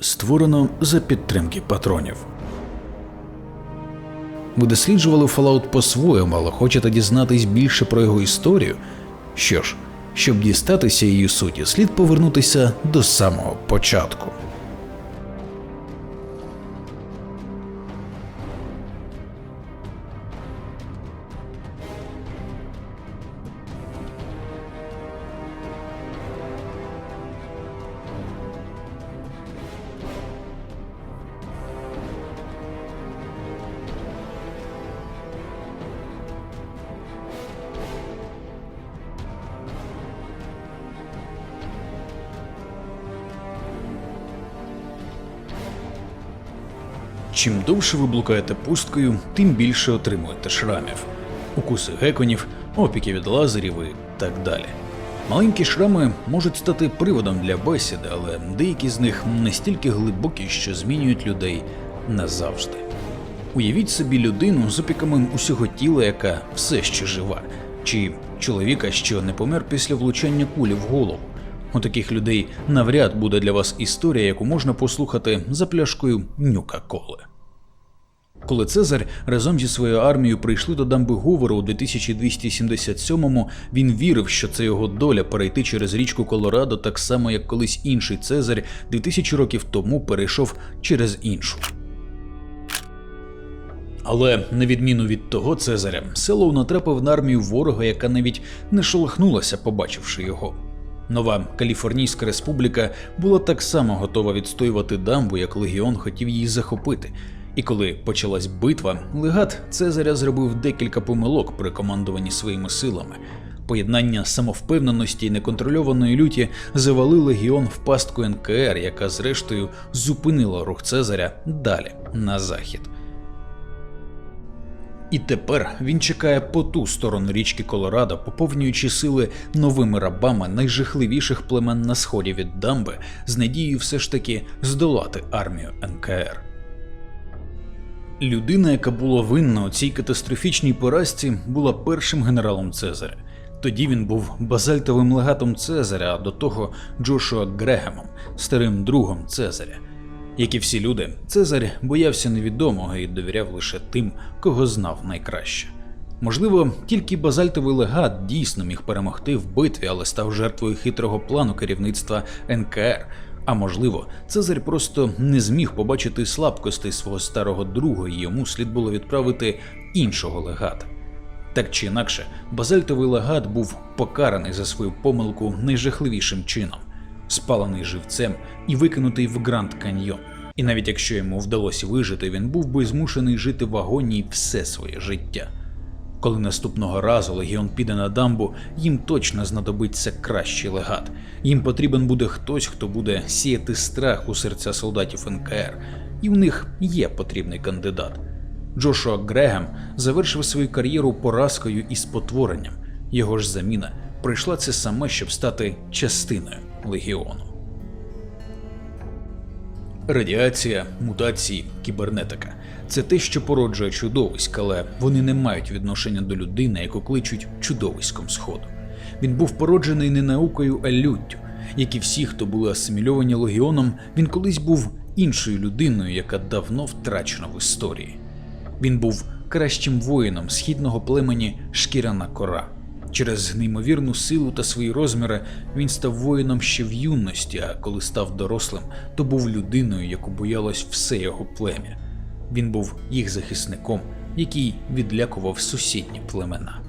Створено за підтримки патронів. Ви досліджували Fallout по-своєму, але хочете дізнатись більше про його історію? Що ж, щоб дістатися її суті, слід повернутися до самого початку. Чим довше ви блукаєте пусткою, тим більше отримуєте шрамів, укуси геконів, опіки від лазерів і так далі. Маленькі шрами можуть стати приводом для бесіди, але деякі з них настільки глибокі, що змінюють людей назавжди. Уявіть собі людину з опіками усього тіла, яка все ще жива, чи чоловіка, що не помер після влучання кулі в голову. У таких людей навряд буде для вас історія, яку можна послухати за пляшкою нюка коли. Коли Цезар разом зі своєю армією прийшли до дамби Гуверу у 2277-му, він вірив, що це його доля перейти через річку Колорадо, так само як колись інший Цезар 2000 років тому перейшов через іншу. Але на відміну від того Цезаря, Селоу натрапив на армію ворога, яка навіть не шолохнулася, побачивши його. Нова Каліфорнійська республіка була так само готова відстоювати дамбу, як легіон хотів її захопити. І коли почалась битва, легат Цезаря зробив декілька помилок при командуванні своїми силами. Поєднання самовпевненості і неконтрольованої люті завели легіон в пастку НКР, яка зрештою зупинила рух Цезаря далі на захід. І тепер він чекає по ту сторону річки Колорадо, поповнюючи сили новими рабами найжахливіших племен на сході від дамби, з надією все ж таки здолати армію НКР. Людина, яка була винна у цій катастрофічній поразці, була першим генералом Цезаря. Тоді він був базальтовим легатом Цезаря, а до того Джошуа Грегемом, старим другом Цезаря. Як і всі люди, Цезарь боявся невідомого і довіряв лише тим, кого знав найкраще. Можливо, тільки базальтовий легат дійсно міг перемогти в битві, але став жертвою хитрого плану керівництва НКР. А можливо, Цезарь просто не зміг побачити слабкостей свого старого друга, і йому слід було відправити іншого легата. Так чи інакше, базальтовий легат був покараний за свою помилку найжахливішим чином спалений живцем і викинутий в Гранд Каньйон. І навіть якщо йому вдалося вижити, він був би змушений жити в агонії все своє життя. Коли наступного разу легіон піде на дамбу, їм точно знадобиться кращий легат. Їм потрібен буде хтось, хто буде сіяти страх у серця солдатів НКР, і в них є потрібний кандидат. Джошуа Грегем завершив свою кар'єру поразкою і спотворенням. Його ж заміна прийшла це саме, щоб стати частиною легіону. Радіація, мутації, кібернетика це те, що породжує чудовиськ, але вони не мають відношення до людини, яку кличуть чудовиськом Сходу. Він був породжений не наукою, а люттю. Як і всі, хто були асимільовані легіоном, він колись був іншою людиною, яка давно втрачена в історії. Він був кращим воїном східного племені Шкіряна Кора. Через неймовірну силу та свої розміри він став воїном ще в юності, а коли став дорослим, то був людиною, яку боялось все його плем'я. Він був їх захисником, який відлякував сусідні племена.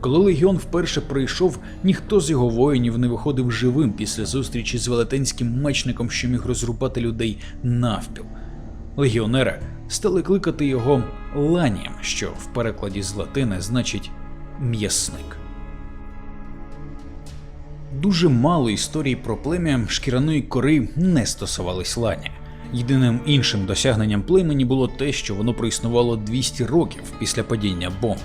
Коли легіон вперше прийшов, ніхто з його воїнів не виходив живим після зустрічі з велетенським мечником, що міг розрубати людей навпіл. Легіонери стали кликати його ланієм, що в перекладі з латини значить м'ясник. Дуже мало історій про плем'я шкіряної кори не стосувались лані. Єдиним іншим досягненням племені було те, що воно проіснувало 200 років після падіння бомб.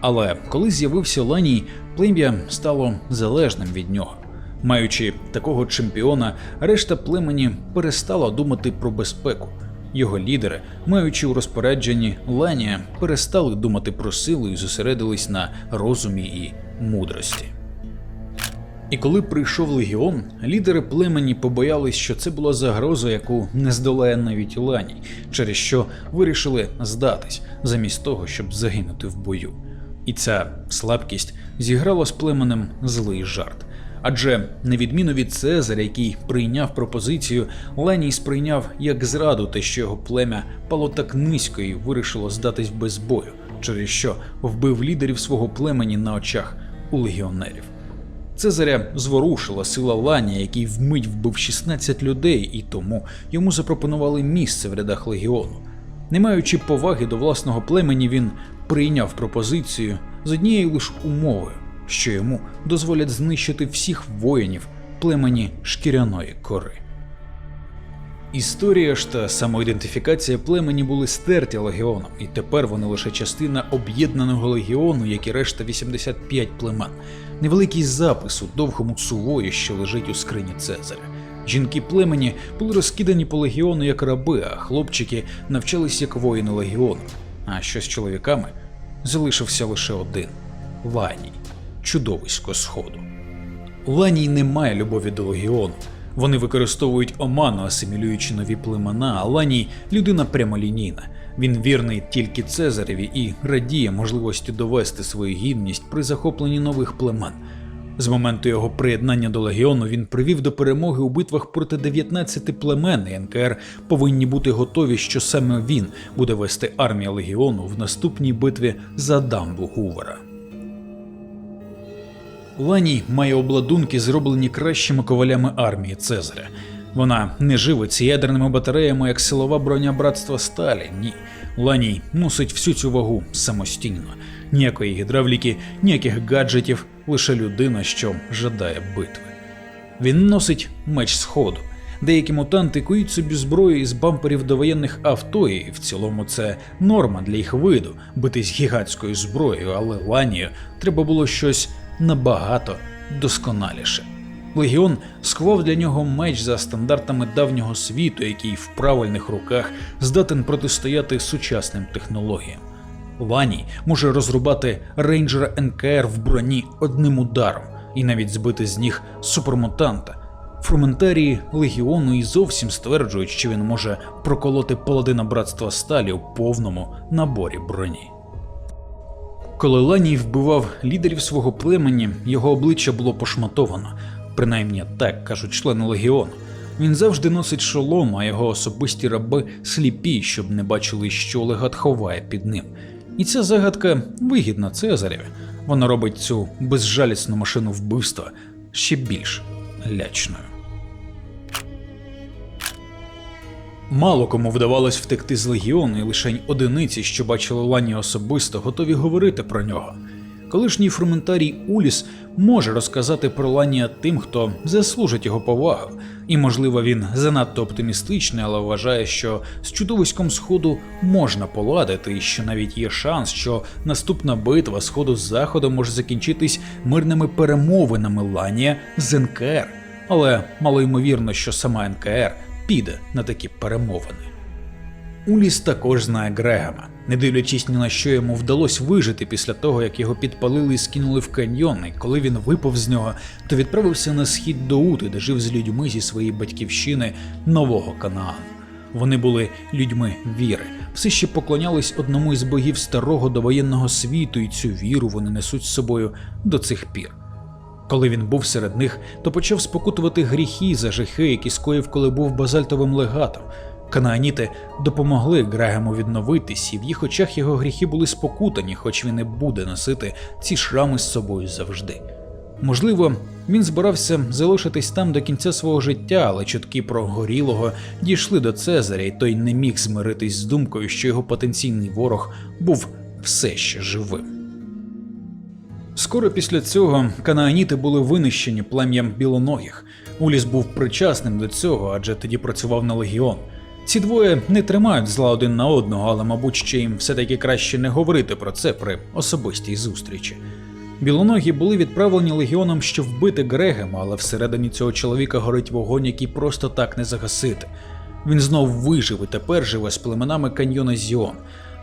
Але коли з'явився Ланій, плем'я стало залежним від нього. Маючи такого чемпіона, решта племені перестала думати про безпеку. Його лідери, маючи у розпорядженні Ланія, перестали думати про силу і зосередились на розумі і мудрості. І коли прийшов легіон, лідери племені побоялись, що це була загроза, яку не здолає навіть Ланій, через що вирішили здатись, замість того, щоб загинути в бою. І ця слабкість зіграла з племенем злий жарт. Адже, на відміну від Цезаря, який прийняв пропозицію, Леній сприйняв як зраду те, що його плем'я пало так низько і вирішило здатись без бою, через що вбив лідерів свого племені на очах у легіонерів. Цезаря зворушила сила Ланія, який вмить вбив 16 людей, і тому йому запропонували місце в рядах легіону. Не маючи поваги до власного племені, він прийняв пропозицію з однією лише умовою, що йому дозволять знищити всіх воїнів племені шкіряної кори. Історія ж та самоідентифікація племені були стерті легіоном, і тепер вони лише частина об'єднаного легіону, як і решта 85 племен. Невеликий запис у довгому сувої, що лежить у скрині Цезаря. Жінки племені були розкидані по легіону як раби, а хлопчики навчались як воїни легіону. А що з чоловіками? Залишився лише один Ланій, чудовисько сходу. Ланій не має любові до легіону. Вони використовують оману, асимілюючи нові племена, а Ланій людина прямолінійна. Він вірний тільки Цезареві і радіє можливості довести свою гідність при захопленні нових племен. З моменту його приєднання до легіону він привів до перемоги у битвах проти 19 племен, і НКР повинні бути готові, що саме він буде вести армія легіону в наступній битві за дамбу Гувера. Ланій має обладунки, зроблені кращими ковалями армії Цезаря. Вона не живиться ядерними батареями, як силова броня братства Сталі. Ні. Ланій носить всю цю вагу самостійно. Ніякої гідравліки, ніяких гаджетів, лише людина, що жадає битви. Він носить меч сходу. Деякі мутанти кують собі зброю із бамперів довоєнних авто, і в цілому це норма для їх виду битись гігантською зброєю, але Ланію треба було щось набагато досконаліше. Легіон сховав для нього меч за стандартами давнього світу, який в правильних руках здатен протистояти сучасним технологіям. Ланій може розрубати рейнджера НКР в броні одним ударом і навіть збити з ніг супермутанта. Фрументарії легіону і зовсім стверджують, що він може проколоти паладина братства сталі у повному наборі броні. Коли Ланій вбивав лідерів свого племені, його обличчя було пошматовано, принаймні так кажуть члени легіону. Він завжди носить шолом, а його особисті раби сліпі, щоб не бачили, що легат ховає під ним. І ця загадка вигідна Цезареві. Вона робить цю безжалісну машину вбивства ще більш лячною. Мало кому вдавалось втекти з легіону, і лише одиниці, що бачили Лані особисто, готові говорити про нього. Колишній фрументарій Уліс може розказати про Ланія тим, хто заслужить його повагу, і, можливо, він занадто оптимістичний, але вважає, що з чудовиськом сходу можна поладити, і що навіть є шанс, що наступна битва сходу з заходу може закінчитись мирними перемовинами Ланія з НКР. Але мало ймовірно, що сама НКР піде на такі перемовини. Уліс також знає Грегема, не дивлячись ні на що йому вдалося вижити після того, як його підпалили і скинули в каньйон, і коли він випав з нього, то відправився на схід до Ути, де жив з людьми зі своєї батьківщини нового Канаану. Вони були людьми віри, все ще поклонялись одному із богів старого довоєнного світу, і цю віру вони несуть з собою до цих пір. Коли він був серед них, то почав спокутувати гріхи за жахи, які скоїв, коли був базальтовим легатом. Канааніти допомогли Грегему відновитись, і в їх очах його гріхи були спокутані, хоч він і буде носити ці шрами з собою завжди. Можливо, він збирався залишитись там до кінця свого життя, але чутки про горілого дійшли до Цезаря, і той не міг змиритись з думкою, що його потенційний ворог був все ще живим. Скоро після цього канааніти були винищені плем'ям білоногих. Уліс був причасним до цього, адже тоді працював на легіон. Ці двоє не тримають зла один на одного, але, мабуть, ще їм все-таки краще не говорити про це при особистій зустрічі. Білоногі були відправлені легіоном, щоб вбити Грегема, але всередині цього чоловіка горить вогонь, який просто так не загасити. Він знов вижив і тепер живе з племенами каньйона Зіон.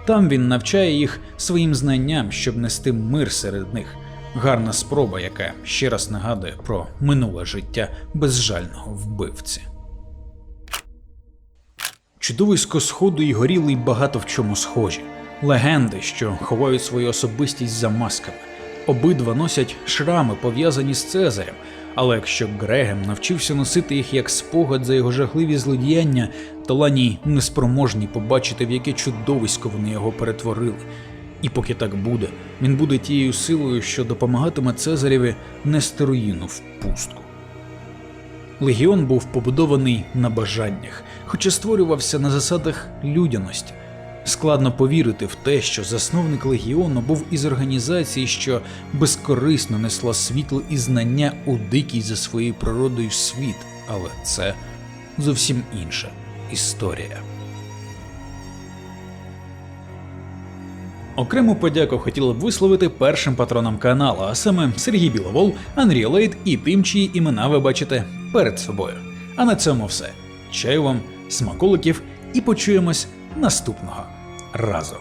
Там він навчає їх своїм знанням, щоб нести мир серед них. Гарна спроба, яка ще раз нагадує про минуле життя безжального вбивці. Чудовисько сходу і горілий багато в чому схожі. Легенди, що ховають свою особистість за масками. Обидва носять шрами, пов'язані з Цезарем. Але якщо Грегем навчився носити їх як спогад за його жахливі злодіяння, то Ланій неспроможний побачити, в яке чудовисько вони його перетворили. І поки так буде, він буде тією силою, що допомагатиме Цезареві нести руїну в пустку. Легіон був побудований на бажаннях, хоча створювався на засадах людяності. Складно повірити в те, що засновник легіону був із організації, що безкорисно несла світло і знання у дикий за своєю природою світ, але це зовсім інша історія. Окрему подяку хотіли б висловити першим патронам каналу, а саме Сергій Біловол, Андрій Лейт і тим, чиї імена ви бачите перед собою. А на цьому все. Чаю вам, смаколиків і почуємось наступного разу.